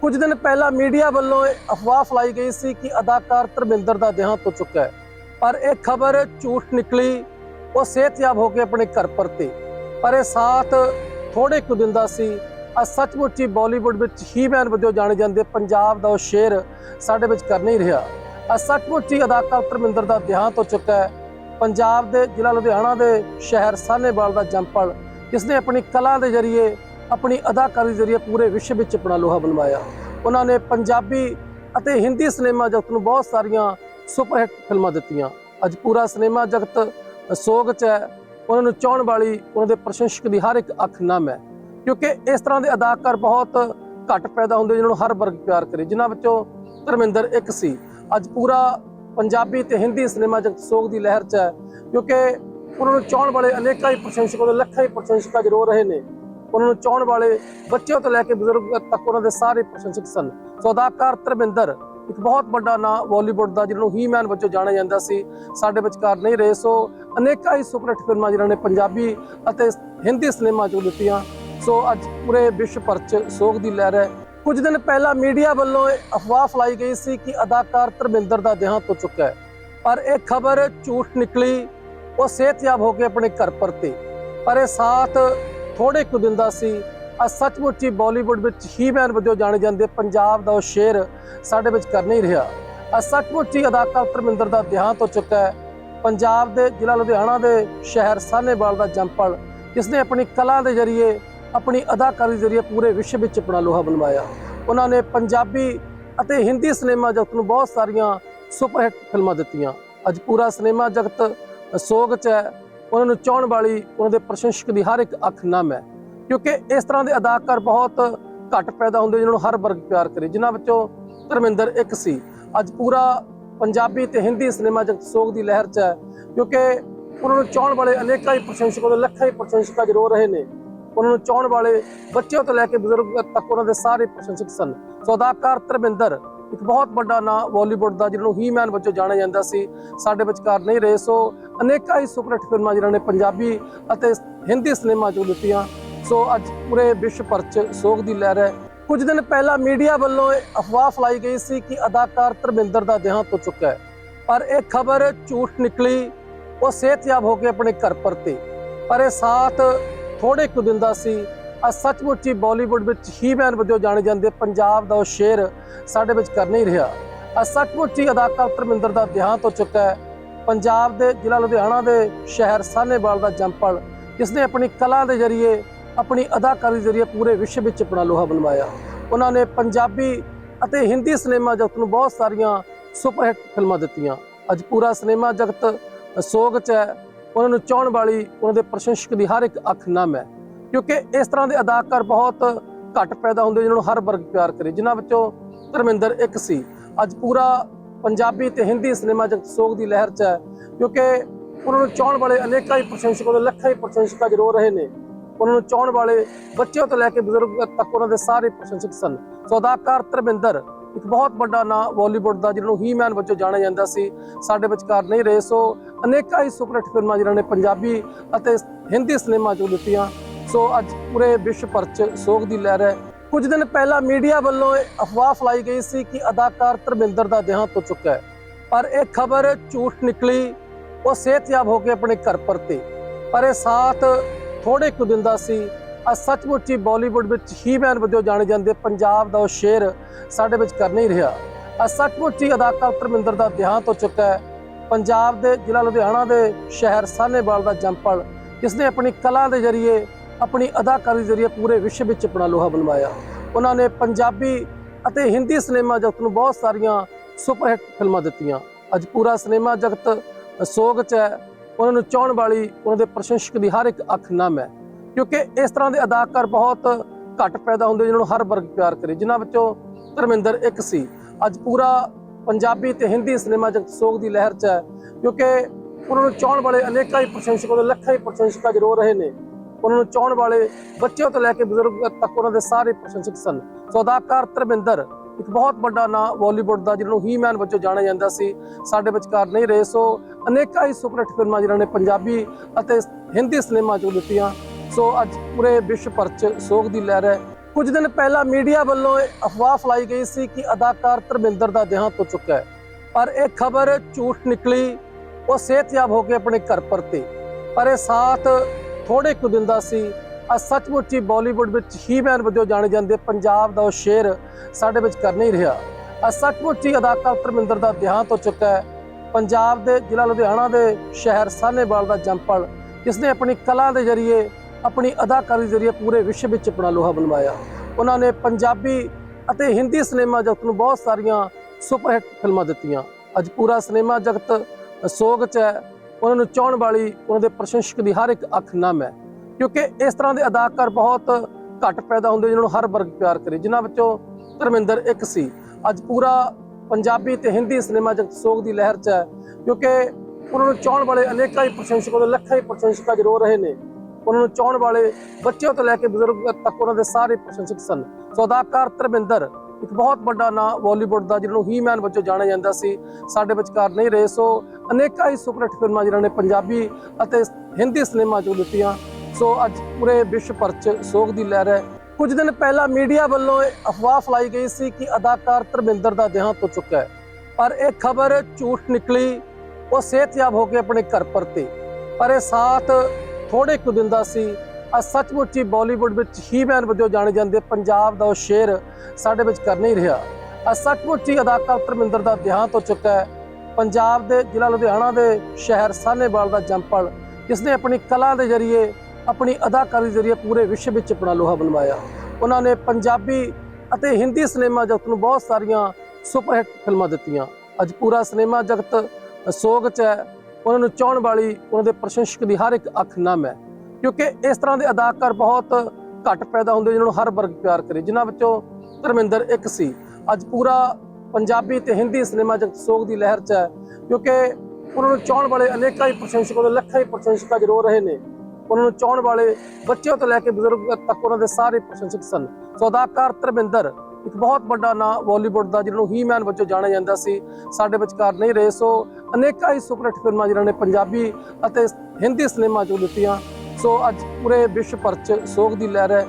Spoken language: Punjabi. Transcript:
ਕੁਝ ਦਿਨ ਪਹਿਲਾਂ ਮੀਡੀਆ ਵੱਲੋਂ ਇਹ ਅਫਵਾਹ ਫਲਾਈ ਗਈ ਸੀ ਕਿ ਅਦਾਕਾਰ ਧਰਮਿੰਦਰ ਦਾ ਦੇਹਾਂਤ ਹੋ ਚੁੱਕਾ ਹੈ। ਪਰ ਇਹ ਖਬਰ ਝੂਠ ਨਿਕਲੀ, ਉਹ ਸਿਹਤਯਾਬ ਹੋ ਕੇ ਆਪਣੇ ਘਰ ਪਰਤੇ। ਪਰ ਇਹ ਸਾਥ ਥੋੜੇ ਕੁ ਦਿਨ ਦਾ ਸੀ। ਆ ਸੱਚਮੁੱਚ ਹੀ ਬਾਲੀਵੁੱਡ ਵਿੱਚ ਹੀਮੈਨ ਵਜੋਂ ਜਾਣੇ ਜਾਂਦੇ ਪੰਜਾਬ ਦਾ ਉਹ ਸ਼ੇਰ ਸਾਡੇ ਵਿੱਚ ਕਰ ਨਹੀਂ ਰਿਹਾ। ਆ ਸੱਚਮੁੱਚ ਹੀ ਅਦਾਕਾਰ ਧਰਮਿੰਦਰ ਦਾ ਦੇਹਾਂਤ ਹੋ ਚੁੱਕਾ ਹੈ। ਪੰਜਾਬ ਦੇ ਜ਼ਿਲ੍ਹਾ ਲੁਧਿਆਣਾ ਦੇ ਸ਼ਹਿਰ ਸਾਹਨੇਵਾਲ ਦਾ ਜੰਪਲ ਜਿਸਨੇ ਆਪਣੀ ਕਲਾ ਦੇ ਜ਼ਰੀਏ ਆਪਣੀ ਅਦਾਕਾਰੀ ਜ਼ਰੀਏ ਪੂਰੇ ਵਿਸ਼ਵ ਵਿੱਚ ਆਪਣਾ ਲੋਹਾ ਬਣਵਾਇਆ। ਉਹਨਾਂ ਨੇ ਪੰਜਾਬੀ ਅਤੇ ਹਿੰਦੀ ਸਿਨੇਮਾ ਜਗਤ ਨੂੰ ਬਹੁਤ ਸਾਰੀਆਂ ਸੁਪਰਹਿੱਟ ਫਿਲਮਾਂ ਦਿੱਤੀਆਂ। ਅੱਜ ਪੂਰਾ ਸਿਨੇਮਾ ਜਗਤ ਸੋਗ 'ਚ ਹੈ। ਉਹਨਾਂ ਨੂੰ ਚਾਹਣ ਵਾਲੀ, ਉਹਨਾਂ ਦੇ ਪ੍ਰਸ਼ੰਸਕ ਦੀ ਹਰ ਇੱਕ ਅੱਖ ਨਮ ਹੈ। ਕਿਉਂਕਿ ਇਸ ਤਰ੍ਹਾਂ ਦੇ ਅਦਾਕਾਰ ਬਹੁਤ ਘੱਟ ਪੈਦਾ ਹੁੰਦੇ, ਜਿਨ੍ਹਾਂ ਨੂੰ ਹਰ ਵਰਗ ਪਿਆਰ ਕਰੇ, ਜਿਨ੍ਹਾਂ ਵਿੱਚੋਂ ਧਰਮਿੰਦਰ ਇੱਕ ਸੀ। ਅੱਜ ਪੂਰਾ ਪੰਜਾਬੀ ਤੇ ਹਿੰਦੀ ਸਿਨੇਮਾ ਜਗਤ ਸੋਗ ਦੀ ਲਹਿਰ 'ਚ ਹੈ। ਕਿਉਂਕਿ ਉਹਨਾਂ ਨੂੰ ਚਾਹਣ ਵਾਲੇ ਅਨੇਕਾਂ ਹੀ ਪ੍ਰਸ਼ੰਸਕ ਉਹਦੇ ਲੱਖਾਂ ਹੀ ਪ੍ਰਸ਼ੰਸਕਾਂ ਅੱਜ ਰਹੇ ਨੇ। ਉਹਨਾਂ ਨੂੰ ਚਾਹਣ ਵਾਲੇ ਬੱਚਿਆਂ ਤੋਂ ਲੈ ਕੇ ਬਜ਼ੁਰਗ ਤੱਕ ਉਹਨਾਂ ਦੇ ਸਾਰੇ ਪ੍ਰਸ਼ੰਸਕ ਸਨ। ਸੋ ਅਦਾਕਾਰ ਧਰਮਿੰਦਰ, ਇੱਕ ਬਹੁਤ ਵੱਡਾ ਨਾਂ ਬਾਲੀਵੁੱਡ ਦਾ, ਜਿਹਨੂੰ ਹੀਮੈਨ ਵਜੋਂ ਜਾਣਿਆ ਜਾਂਦਾ ਸੀ, ਸਾਡੇ ਵਿਚਕਾਰ ਨਹੀਂ ਰਹੇ। ਸੋ ਅਨੇਕਾਂ ਹੀ ਸੁਪਰਹਿੱਟ ਫਿਲਮਾਂ ਜਿਨ੍ਹਾਂ ਨੇ ਪੰਜਾਬੀ ਅਤੇ ਹਿੰਦੀ ਸਿਨੇਮਾ 'ਚੋਂ ਦਿੱਤੀਆਂ। ਸੋ ਅੱਜ ਪੂਰੇ ਵਿਸ਼ਵ ਭਰ 'ਚ ਸੋਗ ਦੀ ਲਹਿਰ ਹੈ। ਕੁਝ ਦਿਨ ਪਹਿਲਾਂ ਮੀਡੀਆ ਵੱਲੋਂ ਇਹ ਅਫਵਾਹ ਫਲਾਈ ਗਈ ਸੀ ਕਿ ਅਦਾਕਾਰ ਧਰਮਿੰਦਰ ਦਾ ਦੇਹਾਂਤ ਹੋ ਚੁੱਕਾ ਹੈ। ਪਰ ਇਹ ਖਬਰ ਝੂਠ ਨਿਕਲੀ, ਉਹ ਸਿਹਤਯਾਬ ਹੋ ਕੇ ਆਪਣੇ ਘਰ ਪਰਤੇ। ਪਰ ਇਹ ਸਾਥ ਥੋੜੇ ਕੁ ਦਿਨ ਦਾ ਸੀ। ਆ ਸੱਚਮੁੱਚ ਹੀ ਬਾਲੀਵੁੱਡ ਵਿੱਚ ਹੀਮੈਨ ਵਜੋਂ ਜਾਣੇ ਜਾਂਦੇ ਪੰਜਾਬ ਦਾ ਉਹ ਸ਼ੇਰ ਸਾਡੇ ਵਿੱਚ ਕਰ ਨਹੀਂ ਰਿਹਾ। ਆ ਸੱਚਮੁੱਚ ਹੀ ਅਦਾਕਾਰ ਧਰਮਿੰਦਰ ਦਾ ਦੇਹਾਂਤ ਹੋ ਚੁੱਕਾ ਹੈ। ਪੰਜਾਬ ਦੇ, ਜ਼ਿਲ੍ਹਾ ਲੁਧਿਆਣਾ ਦੇ ਸ਼ਹਿਰ ਸਾਹਨੇਵਾਲ ਦਾ ਜੰਪਲ ਜਿਸਨੇ ਆਪਣੀ ਕਲਾ ਦੇ ਜ਼ਰੀਏ, ਆਪਣੀ ਅਦਾਕਾਰੀ ਦੇ ਜ਼ਰੀਏ ਪੂਰੇ ਵਿਸ਼ਵ ਵਿੱਚ ਆਪਣਾ ਲੋਹਾ ਬਣਵਾਇਆ। ਉਹਨਾਂ ਨੇ ਪੰਜਾਬੀ ਅਤੇ ਹਿੰਦੀ ਸਿਨੇਮਾ ਜਗਤ ਨੂੰ ਬਹੁਤ ਸਾਰੀਆਂ ਸੁਪਰਹਿੱਟ ਫਿਲਮਾਂ ਦਿੱਤੀਆਂ। ਅੱਜ ਪੂਰਾ ਸਿਨੇਮਾ ਜਗਤ ਸੋਗ 'ਚ ਹੈ। ਉਹਨਾਂ ਨੂੰ ਚਾਹਣ ਵਾਲੀ, ਉਹਨਾਂ ਦੇ ਪ੍ਰਸ਼ੰਸਕ ਦੀ ਹਰ ਇੱਕ ਅੱਖ ਨਮ ਹੈ। ਕਿਉਂਕਿ ਇਸ ਤਰ੍ਹਾਂ ਦੇ ਅਦਾਕਾਰ ਬਹੁਤ ਘੱਟ ਪੈਦਾ ਹੁੰਦੇ ਜਿਨ੍ਹਾਂ ਨੂੰ ਹਰ ਵਰਗ ਪਿਆਰ ਕਰੇ। ਜਿਨ੍ਹਾਂ ਵਿੱਚੋਂ ਧਰਮਿੰਦਰ ਇੱਕ ਸੀ। ਅੱਜ ਪੂਰਾ ਪੰਜਾਬੀ ਤੇ ਹਿੰਦੀ ਸਿਨੇਮਾ ਜਗਤ ਸੋਗ ਦੀ ਲਹਿਰ 'ਚ ਹੈ, ਕਿਉਂਕਿ ਉਹਨਾਂ ਨੂੰ ਚਾਹਣ ਵਾਲੇ ਅਨੇਕਾਂ ਹੀ ਪ੍ਰਸ਼ੰਸਕ ਉਹਦੇ ਲੱਖਾਂ ਹੀ ਪ੍ਰਸ਼ੰਸਕ ਅੱਜ ਰੋ ਰਹੇ ਨੇ। ਉਹਨਾਂ ਨੂੰ ਚਾਹਣ ਵਾਲੇ ਬੱਚਿਆਂ ਤੋਂ ਲੈ ਕੇ ਬਜ਼ੁਰਗ ਤੱਕ ਉਹਨਾਂ ਦੇ ਸਾਰੇ ਪ੍ਰਸ਼ੰਸਕ ਸਨ। ਸੋ ਅਦਾਕਾਰ ਧਰਮਿੰਦਰ ਇੱਕ ਬਹੁਤ ਵੱਡਾ ਨਾਂ ਬਾਲੀਵੁੱਡ ਦਾ, ਜਿਹਨੂੰ ਹੀਮੈਨ ਵਜੋਂ ਜਾਣਿਆ ਜਾਂਦਾ ਸੀ। ਸਾਡੇ ਵਿਚਕਾਰ ਨਹੀਂ ਰਹੇ, ਸੋ ਅਨੇਕਾਂ ਹੀ ਸੁਪਰਹਿੱਟ ਫਿਲਮਾਂ ਜਿਨ੍ਹਾਂ ਨੇ ਪੰਜਾਬੀ ਅਤੇ ਹਿੰਦੀ ਸਿਨੇਮਾ 'ਚੋਂ ਦਿੱਤੀਆਂ ਸੋ ਅੱਜ ਪੂਰੇ ਵਿਸ਼ਵ ਭਰ 'ਚ ਸੋਗ ਦੀ ਲਹਿਰ ਹੈ। ਕੁਝ ਦਿਨ ਪਹਿਲਾਂ ਮੀਡੀਆ ਵੱਲੋਂ ਇਹ ਅਫਵਾਹ ਫਲਾਈ ਗਈ ਸੀ ਕਿ ਅਦਾਕਾਰ ਧਰਮਿੰਦਰ ਦਾ ਦੇਹਾਂਤ ਹੋ ਚੁੱਕਾ ਹੈ। ਪਰ ਇਹ ਖਬਰ ਝੂਠ ਨਿਕਲੀ, ਉਹ ਸਿਹਤਯਾਬ ਹੋ ਕੇ ਆਪਣੇ ਘਰ ਪਰਤੇ। ਪਰ ਇਹ ਸਾਥ ਥੋੜੇ ਕੁ ਦਿਨ ਦਾ ਸੀ ਆ ਸੱਚਮੁੱਚ ਹੀ ਬਾਲੀਵੁੱਡ ਵਿੱਚ ਹੀਮੈਨ ਵਜੋਂ ਜਾਣੇ ਜਾਂਦੇ ਪੰਜਾਬ ਦਾ ਉਹ ਸ਼ੇਰ ਸਾਡੇ ਵਿੱਚ ਕਰ ਨਹੀਂ ਰਿਹਾ। ਆ ਸੱਚਮੁੱਚ ਹੀ ਅਦਾਕਾਰ ਧਰਮਿੰਦਰ ਦਾ ਦੇਹਾਂਤ ਹੋ ਚੁੱਕਾ ਹੈ। ਪੰਜਾਬ ਦੇ ਜ਼ਿਲ੍ਹਾ ਲੁਧਿਆਣਾ ਦੇ ਸ਼ਹਿਰ ਸਾਹਨੇਵਾਲ ਦਾ ਜੰਪਲ ਜਿਸਨੇ ਆਪਣੀ ਕਲਾ ਦੇ ਜ਼ਰੀਏ, ਆਪਣੀ ਅਦਾਕਾਰੀ ਦੇ ਜ਼ਰੀਏ ਪੂਰੇ ਵਿਸ਼ਵ ਵਿੱਚ ਆਪਣਾ ਲੋਹਾ ਬਣਵਾਇਆ। ਉਹਨਾਂ ਨੇ ਪੰਜਾਬੀ ਅਤੇ ਹਿੰਦੀ ਸਿਨੇਮਾ ਜਗਤ ਨੂੰ ਬਹੁਤ ਸਾਰੀਆਂ ਸੁਪਰਹਿੱਟ ਫਿਲਮਾਂ ਦਿੱਤੀਆਂ। ਅੱਜ ਪੂਰਾ ਸਿਨੇਮਾ ਜਗਤ ਸੋਗ 'ਚ ਹੈ। ਉਹਨਾਂ ਨੂੰ ਚਾਹਣ ਵਾਲੀ, ਉਹਨਾਂ ਦੇ ਪ੍ਰਸ਼ੰਸਕ ਦੀ ਹਰ ਇੱਕ ਅੱਖ ਨਮ ਹੈ। ਕਿਉਂਕਿ ਇਸ ਤਰ੍ਹਾਂ ਦੇ ਅਦਾਕਾਰ ਬਹੁਤ ਘੱਟ ਪੈਦਾ ਹੁੰਦੇ ਜਿਨ੍ਹਾਂ ਨੂੰ ਹਰ ਵਰਗ ਪਿਆਰ ਕਰੇ, ਜਿਨ੍ਹਾਂ ਵਿੱਚੋਂ ਧਰਮਿੰਦਰ ਇੱਕ ਸੀ। ਅੱਜ ਪੂਰਾ ਪੰਜਾਬੀ ਤੇ ਹਿੰਦੀ ਸਿਨੇਮਾ ਜਗਤ ਸੋਗ ਦੀ ਲਹਿਰ 'ਚ ਹੈ, ਕਿਉਂਕਿ ਉਹਨਾਂ ਨੂੰ ਚਾਹਣ ਵਾਲੇ ਅਨੇਕਾਂ ਹੀ ਪ੍ਰਸ਼ੰਸਕਾਂ ਦੇ ਲੱਖਾਂ ਹੀ ਪ੍ਰਸ਼ੰਸਕ ਅੱਜ ਰੋ ਰਹੇ ਨੇ। ਉਹਨਾਂ ਨੂੰ ਚਾਹਣ ਵਾਲੇ ਬੱਚਿਆਂ ਤੋਂ ਲੈ ਕੇ ਬਜ਼ੁਰਗ ਤੱਕ ਉਹਨਾਂ ਦੇ ਸਾਰੇ ਪ੍ਰਸ਼ੰਸਕ ਸਨ। ਸੋ ਅਦਾਕਾਰ ਧਰਮਿੰਦਰ ਇੱਕ ਬਹੁਤ ਵੱਡਾ ਨਾਂ ਬਾਲੀਵੁੱਡ ਦਾ, ਜਿਹਨੂੰ ਹੀਮੈਨ ਵਜੋਂ ਜਾਣਿਆ ਜਾਂਦਾ ਸੀ। ਸਾਡੇ ਵਿਚਕਾਰ ਨਹੀਂ ਰਹੇ, ਸੋ ਅਨੇਕਾਂ ਹੀ ਸੁਪਰਹਿੱਟ ਫਿਲਮਾਂ ਜਿਨ੍ਹਾਂ ਨੇ ਪੰਜਾਬੀ ਅਤੇ ਹਿੰਦੀ ਸਿਨੇਮਾ 'ਚ ਦਿੱਤੀਆਂ। ਸੋ ਅੱਜ ਪੂਰੇ ਵਿਸ਼ਵ ਭਰ 'ਚ ਸੋਗ ਦੀ ਲਹਿਰ ਹੈ। ਕੁਝ ਦਿਨ ਪਹਿਲਾਂ ਮੀਡੀਆ ਵੱਲੋਂ ਇਹ ਅਫਵਾਹ ਫਲਾਈ ਗਈ ਸੀ ਕਿ ਅਦਾਕਾਰ ਧਰਮਿੰਦਰ ਦਾ ਦੇਹਾਂਤ ਹੋ ਚੁੱਕਾ ਹੈ। ਪਰ ਇਹ ਖਬਰ ਝੂਠ ਨਿਕਲੀ, ਉਹ ਸਿਹਤਯਾਬ ਹੋ ਕੇ ਆਪਣੇ ਘਰ ਪਰਤੇ। ਪਰ ਇਹ ਸਾਥ ਥੋੜੇ ਕੁ ਦਿਨ ਦਾ ਸੀ। ਆ ਸੱਚਮੁੱਚ ਹੀ ਬਾਲੀਵੁੱਡ ਵਿੱਚ ਹੀਮੈਨ ਵਜੋਂ ਜਾਣੇ ਜਾਂਦੇ ਪੰਜਾਬ ਦਾ ਉਹ ਸ਼ੇਰ ਸਾਡੇ ਵਿੱਚ ਕਰ ਨਹੀਂ ਰਿਹਾ। ਆ ਸੱਚਮੁੱਚ ਹੀ ਅਦਾਕਾਰ ਧਰਮਿੰਦਰ ਦਾ ਦੇਹਾਂਤ ਹੋ ਚੁੱਕਾ ਹੈ। ਪੰਜਾਬ ਦੇ ਜ਼ਿਲ੍ਹਾ ਲੁਧਿਆਣਾ ਦੇ ਸ਼ਹਿਰ ਸਾਹਨੇਵਾਲ ਦਾ ਜੰਪਲ ਜਿਸਨੇ ਆਪਣੀ ਕਲਾ ਦੇ ਜ਼ਰੀਏ ਆਪਣੀ ਅਦਾਕਾਰੀ ਜ਼ਰੀਏ ਪੂਰੇ ਵਿਸ਼ਵ ਵਿੱਚ ਆਪਣਾ ਲੋਹਾ ਬਣਵਾਇਆ। ਉਹਨਾਂ ਨੇ ਪੰਜਾਬੀ ਅਤੇ ਹਿੰਦੀ ਸਿਨੇਮਾ ਜਗਤ ਨੂੰ ਬਹੁਤ ਸਾਰੀਆਂ ਸੁਪਰਹਿੱਟ ਫਿਲਮਾਂ ਦਿੱਤੀਆਂ। ਅੱਜ ਪੂਰਾ ਸਿਨੇਮਾ ਜਗਤ ਸੋਗ 'ਚ ਹੈ। ਉਹਨਾਂ ਨੂੰ ਚਾਹਣ ਵਾਲੀ, ਉਹਨਾਂ ਦੇ ਪ੍ਰਸ਼ੰਸਕ ਦੀ ਹਰ ਇੱਕ ਅੱਖ ਨਮ ਹੈ। ਕਿਉਂਕਿ ਇਸ ਤਰ੍ਹਾਂ ਦੇ ਅਦਾਕਾਰ ਬਹੁਤ ਘੱਟ ਪੈਦਾ ਹੁੰਦੇ, ਜਿਨ੍ਹਾਂ ਨੂੰ ਹਰ ਵਰਗ ਪਿਆਰ ਕਰੇ, ਜਿਨ੍ਹਾਂ ਵਿੱਚੋਂ ਧਰਮਿੰਦਰ ਇੱਕ ਸੀ। ਅੱਜ ਪੂਰਾ ਪੰਜਾਬੀ ਤੇ ਹਿੰਦੀ ਸਿਨੇਮਾ ਜਗਤ ਸੋਗ ਦੀ ਲਹਿਰ 'ਚ ਹੈ। ਕਿਉਂਕਿ ਉਹਨਾਂ ਨੂੰ ਚਾਹਣ ਵਾਲੇ ਅਨੇਕਾਂ ਹੀ ਪ੍ਰਸ਼ੰਸਕ ਉਹਦੇ ਲੱਖਾਂ ਹੀ ਪ੍ਰਸ਼ੰਸਕਾਂ ਅੱਜ ਰਹੇ ਨੇ। ਉਹਨਾਂ ਨੂੰ ਚਾਹਣ ਵਾਲੇ ਬੱਚਿਆਂ ਤੋਂ ਲੈ ਕੇ ਬਜ਼ੁਰਗ ਤੱਕ ਉਹਨਾਂ ਦੇ ਸਾਰੇ ਪ੍ਰਸ਼ੰਸਕ ਸਨ। ਸੋ ਅਦਾਕਾਰ ਧਰਮਿੰਦਰ, ਇੱਕ ਬਹੁਤ ਵੱਡਾ ਨਾਂ ਬਾਲੀਵੁੱਡ ਦਾ, ਜਿਹਨੂੰ ਹੀਮੈਨ ਵਜੋਂ ਜਾਣਿਆ ਜਾਂਦਾ ਸੀ, ਸਾਡੇ ਵਿਚਕਾਰ ਨਹੀਂ ਰਹੇ। ਸੋ ਅਨੇਕਾਂ ਹੀ ਸੁਪਰਹਿੱਟ ਫਿਲਮਾਂ ਜਿਨ੍ਹਾਂ ਨੇ ਪੰਜਾਬੀ ਅਤੇ ਹਿੰਦੀ ਸਿਨੇਮਾ 'ਚ ਦਿੱਤੀਆਂ। ਸੋ ਅੱਜ ਪੂਰੇ ਵਿਸ਼ਵ ਭਰ 'ਚ ਸੋਗ ਦੀ ਲਹਿਰ ਹੈ। ਕੁਝ ਦਿਨ ਪਹਿਲਾਂ ਮੀਡੀਆ ਵੱਲੋਂ ਇਹ ਅਫਵਾਹ ਫੈਲਾਈ ਗਈ ਸੀ ਕਿ ਅਦਾਕਾਰ ਧਰਮਿੰਦਰ ਦਾ ਦੇਹਾਂਤ ਹੋ ਚੁੱਕਾ ਹੈ। ਪਰ ਇਹ ਖਬਰ ਝੂਠ ਨਿਕਲੀ, ਉਹ ਸਿਹਤਯਾਬ ਹੋ ਕੇ ਆਪਣੇ ਘਰ ਪਰਤੇ। ਪਰ ਇਹ ਸਾਥ ਥੋੜੇ ਕੁ ਦਿਨ ਦਾ ਸੀ। ਅੱਜ ਸੱਚਮੁੱਚ ਹੀ ਬਾਲੀਵੁੱਡ ਵਿੱਚ ਹੀ ਮੈਨ ਵਜੋਂ ਜਾਣੇ ਜਾਂਦੇ ਪੰਜਾਬ ਦਾ ਉਹ ਸ਼ੇਰ ਸਾਡੇ ਵਿੱਚ ਕਰ ਨਹੀਂ ਰਿਹਾ। ਅੱਜ ਸੱਚਮੁੱਚ ਹੀ ਅਦਾਕਾਰ ਧਰਮਿੰਦਰ ਦਾ ਦੇਹਾਂਤ ਹੋ ਚੁੱਕਾ ਹੈ। ਪੰਜਾਬ ਦੇ, ਜ਼ਿਲ੍ਹਾ ਲੁਧਿਆਣਾ ਦੇ ਸ਼ਹਿਰ ਸਾਹਨੇਵਾਲ ਦਾ ਜੰਪਲ ਜਿਸ ਨੇ ਆਪਣੀ ਕਲਾ ਦੇ ਜ਼ਰੀਏ, ਆਪਣੀ ਅਦਾਕਾਰੀ ਦੇ ਜ਼ਰੀਏ ਪੂਰੇ ਵਿਸ਼ਵ ਵਿੱਚ ਆਪਣਾ ਲੋਹਾ ਬਣਵਾਇਆ। ਉਹਨਾਂ ਨੇ ਪੰਜਾਬੀ ਅਤੇ ਹਿੰਦੀ ਸਿਨੇਮਾ ਜਗਤ ਨੂੰ ਬਹੁਤ ਸਾਰੀਆਂ ਸੁਪਰਹਿੱਟ ਫਿਲਮਾਂ ਦਿੱਤੀਆਂ। ਅੱਜ ਪੂਰਾ ਸਿਨੇਮਾ ਜਗਤ ਸੋਗ 'ਚ ਹੈ। ਉਹਨਾਂ ਨੂੰ ਚਾਹਣ ਵਾਲੀ, ਉਹਨਾਂ ਦੇ ਪ੍ਰਸ਼ੰਸਕ ਦੀ ਹਰ ਇੱਕ ਅੱਖ ਨਮ ਹੈ। ਕਿਉਂਕਿ ਇਸ ਤਰ੍ਹਾਂ ਦੇ ਅਦਾਕਾਰ ਬਹੁਤ ਘੱਟ ਪੈਦਾ ਹੁੰਦੇ ਜਿਨ੍ਹਾਂ ਨੂੰ ਹਰ ਵਰਗ ਪਿਆਰ ਕਰੇ। ਜਿਨ੍ਹਾਂ ਵਿੱਚੋਂ ਧਰਮਿੰਦਰ ਇੱਕ ਸੀ। ਅੱਜ ਪੂਰਾ ਪੰਜਾਬੀ ਤੇ ਹਿੰਦੀ ਸਿਨੇਮਾ ਜਗਤ ਸੋਗ ਦੀ ਲਹਿਰ 'ਚ ਹੈ, ਕਿਉਂਕਿ ਉਹਨਾਂ ਨੂੰ ਚਾਹਣ ਵਾਲੇ ਅਨੇਕਾਂ ਹੀ ਪ੍ਰਸ਼ੰਸਕ ਉਹਦੇ ਲੱਖਾਂ ਹੀ ਪ੍ਰਸ਼ੰਸਕ ਅੱਜ ਰੋ ਰਹੇ ਨੇ। ਉਹਨਾਂ ਨੂੰ ਚਾਹਣ ਵਾਲੇ ਬੱਚਿਆਂ ਤੋਂ ਲੈ ਕੇ ਬਜ਼ੁਰਗ ਤੱਕ ਉਹਨਾਂ ਦੇ ਸਾਰੇ ਪ੍ਰਸ਼ੰਸਕ ਸਨ। ਸੋ ਅਦਾਕਾਰ ਧਰਮਿੰਦਰ ਇੱਕ ਬਹੁਤ ਵੱਡਾ ਨਾਂ ਬਾਲੀਵੁੱਡ ਦਾ, ਜਿਹਨੂੰ ਹੀ ਮੈਨ ਵਜੋਂ ਜਾਣਿਆ ਜਾਂਦਾ ਸੀ। ਸਾਡੇ ਵਿਚਕਾਰ ਨਹੀਂ ਰਹੇ, ਸੋ ਅਨੇਕਾਂ ਹੀ ਸੁਪਰਹਿਟ ਫਿਲਮਾਂ ਜਿਨ੍ਹਾਂ ਨੇ ਪੰਜਾਬੀ ਅਤੇ ਹਿੰਦੀ ਸਿਨੇਮਾ 'ਚੋਂ ਲਿੱਤੀਆਂ ਸੋ ਅੱਜ ਪੂਰੇ ਵਿਸ਼ਵ ਭਰ 'ਚ ਸੋਗ ਦੀ ਲਹਿਰ ਹੈ। ਕੁਝ ਦਿਨ ਪਹਿਲਾਂ ਮੀਡੀਆ ਵੱਲੋਂ ਇਹ ਅਫਵਾਹ ਫੈਲਾਈ ਗਈ ਸੀ ਕਿ ਅਦਾਕਾਰ ਧਰਮਿੰਦਰ ਦਾ ਦੇਹਾਂਤ ਹੋ ਚੁੱਕਾ ਹੈ। ਪਰ ਇਹ ਖਬਰ ਝੂਠ ਨਿਕਲੀ, ਉਹ ਸਿਹਤਯਾਬ ਹੋ ਕੇ ਆਪਣੇ ਘਰ ਪਰਤੇ। ਪਰ ਇਹ ਸਾਥ ਥੋੜੇ ਕੁ ਦਿਨ ਦਾ ਸੀ ਅੱਜ ਸੱਚਮੁੱਚ ਹੀ ਬਾਲੀਵੁੱਡ ਵਿੱਚ ਹੀ ਮੈਨ ਵਜੋਂ ਜਾਣੇ ਜਾਂਦੇ ਪੰਜਾਬ ਦਾ ਉਹ ਸ਼ੇਰ ਸਾਡੇ ਵਿੱਚ ਕਰ ਨਹੀਂ ਰਿਹਾ। ਅੱਜ ਸੱਚਮੁੱਚ ਹੀ ਅਦਾਕਾਰ ਧਰਮਿੰਦਰ ਦਾ ਦੇਹਾਂਤ ਹੋ ਚੁੱਕਾ ਹੈ। ਪੰਜਾਬ ਦੇ ਜ਼ਿਲ੍ਹਾ ਲੁਧਿਆਣਾ ਦੇ ਸ਼ਹਿਰ ਸਾਹਨੇਵਾਲ ਦਾ ਜੰਪਲ ਜਿਸ ਨੇ ਆਪਣੀ ਕਲਾ ਦੇ ਜ਼ਰੀਏ, ਆਪਣੀ ਅਦਾਕਾਰੀ ਦੇ ਜ਼ਰੀਏ ਪੂਰੇ ਵਿਸ਼ਵ ਵਿੱਚ ਆਪਣਾ ਲੋਹਾ ਬਣਵਾਇਆ। ਉਹਨਾਂ ਨੇ ਪੰਜਾਬੀ ਅਤੇ ਹਿੰਦੀ ਸਿਨੇਮਾ ਜਗਤ ਨੂੰ ਬਹੁਤ ਸਾਰੀਆਂ ਸੁਪਰਹਿੱਟ ਫਿਲਮਾਂ ਦਿੱਤੀਆਂ। ਅੱਜ ਪੂਰਾ ਸਿਨੇਮਾ ਜਗਤ ਸੋਗ 'ਚ ਹੈ। ਉਹਨਾਂ ਨੂੰ ਚਾਹਣ ਵਾਲੀ, ਉਹਨਾਂ ਦੇ ਪ੍ਰਸ਼ੰਸਕ ਦੀ ਹਰ ਇੱਕ ਅੱਖ ਨਮ ਹੈ। ਕਿਉਂਕਿ ਇਸ ਤਰ੍ਹਾਂ ਦੇ ਅਦਾਕਾਰ ਬਹੁਤ ਘੱਟ ਪੈਦਾ ਹੁੰਦੇ ਜਿਨ੍ਹਾਂ ਨੂੰ ਹਰ ਵਰਗ ਪਿਆਰ ਕਰੇ, ਜਿਨ੍ਹਾਂ ਵਿੱਚੋਂ ਧਰਮਿੰਦਰ ਇੱਕ ਸੀ। ਅੱਜ ਪੂਰਾ ਪੰਜਾਬੀ ਤੇ ਹਿੰਦੀ ਸਿਨੇਮਾ ਜਗਤ ਸੋਗ ਦੀ ਲਹਿਰ 'ਚ ਹੈ, ਕਿਉਂਕਿ ਉਹਨਾਂ ਨੂੰ ਚਾਹਣ ਵਾਲੇ ਅਨੇਕਾਂ ਹੀ ਪ੍ਰਸ਼ੰਸਕਾਂ ਦੇ ਲੱਖਾਂ ਹੀ ਪ੍ਰਸ਼ੰਸਕ ਅੱਜ ਰੋ ਰਹੇ ਨੇ। ਉਹਨਾਂ ਨੂੰ ਚਾਹਣ ਵਾਲੇ ਬੱਚਿਆਂ ਤੋਂ ਲੈ ਕੇ ਬਜ਼ੁਰਗ ਤੱਕ ਉਹਨਾਂ ਦੇ ਸਾਰੇ ਪ੍ਰਸ਼ੰਸਕ ਸਨ। ਸੋ ਅਦਾਕਾਰ ਧਰਮਿੰਦਰ ਇੱਕ ਬਹੁਤ ਵੱਡਾ ਨਾਂ ਬਾਲੀਵੁੱਡ ਦਾ, ਜਿਹਨੂੰ ਹੀ ਮੈਨ ਵਜੋਂ ਜਾਣਿਆ ਜਾਂਦਾ ਸੀ। ਸਾਡੇ ਵਿਚਕਾਰ ਨਹੀਂ ਰਹੇ, ਸੋ ਅਨੇਕਾਂ ਹੀ ਸੁਪਰਹਿੱਟ ਫਿਲਮਾਂ ਜਿਨ੍ਹਾਂ ਨੇ ਪੰਜਾਬੀ ਅਤੇ ਹਿੰਦੀ ਸਿਨੇਮਾ 'ਚ ਦਿੱਤੀਆਂ। ਸੋ ਅੱਜ ਪੂਰੇ ਵਿਸ਼ਵ ਭਰ 'ਚ ਸੋਗ ਦੀ ਲਹਿਰ ਹੈ।